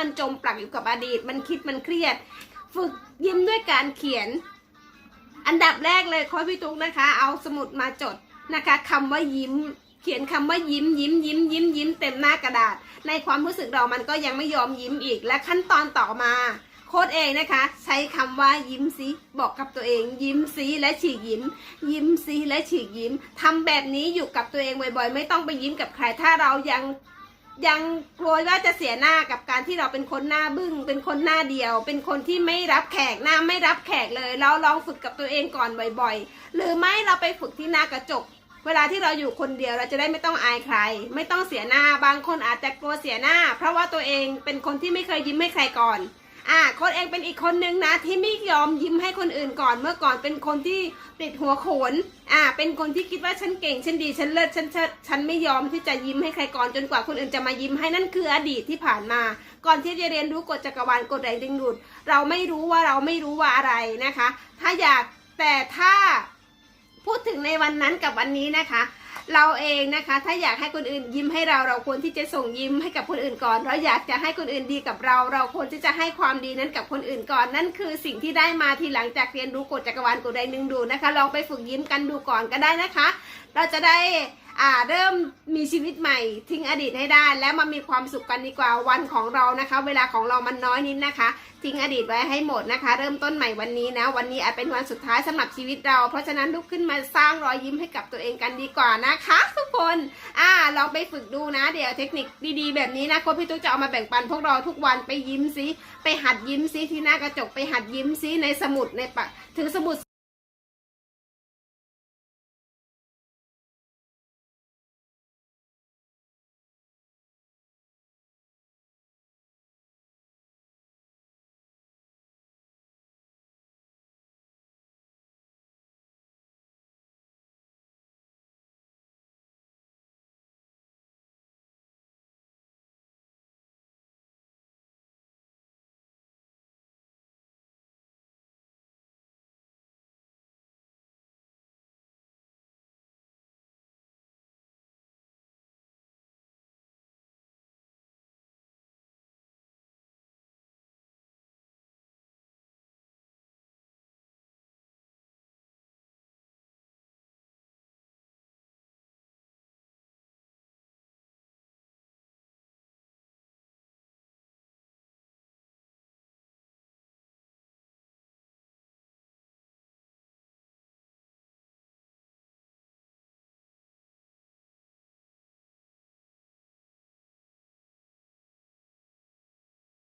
มันจมปลักอยู่กับอดีต มันคิดมันเครียด ฝึกยิ้มด้วยการเขียน อันดับแรกเลยคอยพี่ตุ๊กนะคะ เอาสมุดมาจดนะคะคำว่ายิ้ม เขียนคำว่ายิ้มยิ้มยิ้มยิ้มยิ้มเต็มหน้ากระดาษ ในความรู้สึกเรามันก็ยังไม่ยอมยิ้มอีก และขั้นตอนต่อมา โค้ดเองนะคะ ใช้คำว่ายิ้มซิบอกกับตัวเอง ยิ้มซิและฉีกยิ้ม ยิ้มซิและฉีกยิ้มทำแบบนี้อยู่กับตัวเองบ่อยๆ ไม่ต้องไปยิ้มกับใครถ้าเรายัง ยังกลัวว่าจะเสียหน้ากับการที่เราเป็นคนหน้าบึ้งเป็นคนหน้าเดียว เป็นคนที่ไม่รับแขกหน้าไม่รับแขกเลย เราลองฝึกกับตัวเองก่อนบ่อยๆ หรือไม่เราไปฝึกที่หน้ากระจก เวลาที่เราอยู่คนเดียวเราจะได้ไม่ต้องอายใคร ไม่ต้องเสียหน้าบางคนอาจจะกลัวเสียหน้า เพราะว่าตัวเองเป็นคนที่ไม่เคยยิ้มให้ใครก่อน อ่าโค้ดเองเป็นอีกคนนึงนะ ที่ไม่ยอมยิ้มให้คนอื่นก่อน เมื่อก่อนเป็นคนที่ติดหัวโขน อ่า เป็นคนที่คิดว่าฉันเก่ง ฉันดี ฉันเลิศ ฉันเชิดฉันไม่ยอมที่จะยิ้มให้ใครก่อนจนกว่าคนอื่นจะมายิ้มให้นั่นคืออดีตที่ผ่านมา ก่อนที่จะเรียนรู้กฎจักรวาลกฎแรงดึงดูด เราไม่รู้ว่าเราไม่รู้ว่าอะไรนะคะ ถ้าอยากแต่ถ้าพูดถึงในวันนั้นกับวันนี้นะคะ เราเองนะคะ ถ้าอยากให้คนอื่นยิ้มให้เราเราควรที่จะส่งยิ้มให้กับคนอื่นก่อน เราอยากจะให้คนอื่นดีกับเรา เราควรที่จะให้ความดีนั้นกับคนอื่นก่อน นั่นคือสิ่งที่ได้มาทีหลังจากเรียนรู้กฎจักรวาลกฎใดหนึ่งดูนะคะลองไปฝึกยิ้มกันดูก่อนก็ได้นะคะ เราจะได้ อ่าเริ่มมีชีวิตใหม่ ทิ้งอดีตให้ได้ แล้วมามีความสุขกันดีกว่าวันของเรานะคะ เวลาของเรามันน้อยนิดนะคะ ทิ้งอดีตไว้ให้หมดนะคะ เริ่มต้นใหม่วันนี้นะ วันนี้อาจเป็นวันสุดท้ายสำหรับชีวิตเรา เพราะฉะนั้นลุกขึ้นมาสร้างรอยยิ้มให้กับตัวเองกันดีกว่านะคะ ทุกคนอ่าลองไปฝึกดูนะ เดี๋ยวเทคนิคดีๆ แบบนี้นะโค้ชพี่ตุ๊กจะเอามาแบ่งปันพวกเราทุกวันไปยิ้มซิไปหัดยิ้มซิที่หน้ากระจกไปหัดยิ้มซิในสมุดในปะถือสมุด